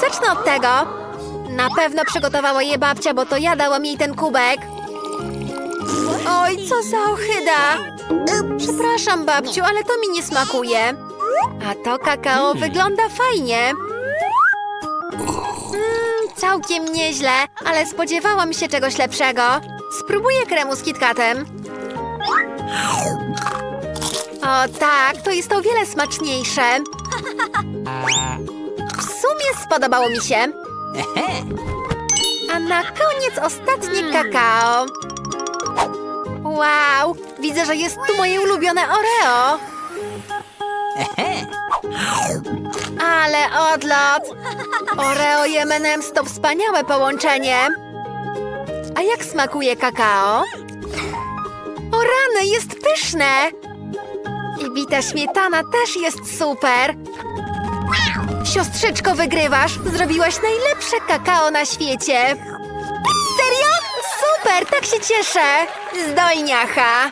Zacznę od tego. Na pewno przygotowała je babcia, bo to ja dałam jej ten kubek. Oj, co za ohyda. Przepraszam, babciu, ale to mi nie smakuje. A to kakao wygląda fajnie. Mm, całkiem nieźle, ale spodziewałam się czegoś lepszego. Spróbuję kremu z KitKatem. O tak, to jest o wiele smaczniejsze. Spodobało mi się. A na koniec ostatnie kakao. Wow, widzę, że jest tu moje ulubione Oreo. Ale odlot! Oreo i M&M's to wspaniałe połączenie. A jak smakuje kakao? O rany, jest pyszne! I bita śmietana też jest super. Siostrzyczko, wygrywasz! Zrobiłaś najlepsze kakao na świecie! Serio? Super, tak się cieszę! Zdojniacha!